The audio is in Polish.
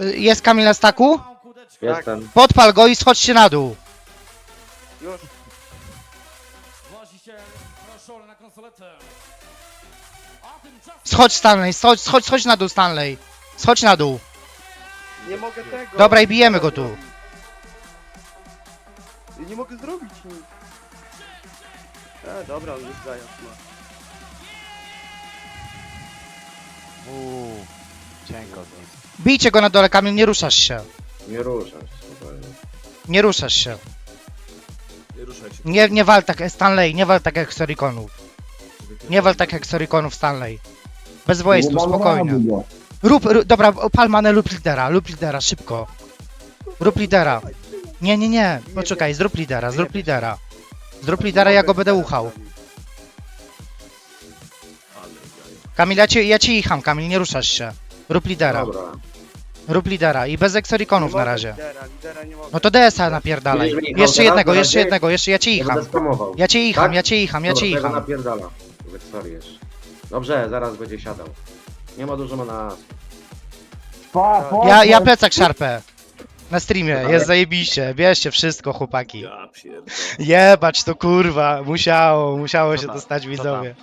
Y, Jest Kamil na staku? Jestem. Podpal go i schodźcie na dół. Już. Proszony na konsoletę. A tymczasem Schodź Stanley, schodź, schodź, schodź na dół Stanley. Schodź na dół. Nie mogę tego. Dobra, i bijemy go tu. Ja nie mogę zrobić nic. E, dobra, on już ma. Cienko to. Bijcie go na dole, Kamil, nie ruszasz się. Nie spokojnie. Nie ruszasz się. Nie ruszaj się. Nie, nie wal tak, Stanley, nie wal tak jak Hexorikonów. Nie wal tak jak Hexorikonów, Stanley. Bez waste'u, spokojnie. Rób, rób, dobra, palmanę lub lidera, lub lidera, szybko. Rób lidera. Nie, nie, nie, poczekaj, zrób lidera, zrób lidera. Zrób lidera, ja go będę uchał. Ale. Kamil, ja cię, ja cię icham, Kamil, nie ruszasz się. Rób lidera, Dobra. rób lidera i bez Exorikonów Nie na razie. Lidera, lidera nie mogę. No to DS-a napierdalaj. Będziesz mnie ichał Jeszcze teraz, jednego, na jeszcze razie? jednego, jeszcze ja cię icham. będę spamował. Ja cię icham, Tak? ja cię icham, ja cię Dobra, tego icham. napierdala. Dobrze, zaraz będzie siadał. Nie ma dużo na nas. Ja, ja plecak szarpę. Na streamie, jest zajebiście. Bierzcie wszystko, chłopaki. Ja pierdolę. Jebać to kurwa, musiało, musiało się to stać widzowie.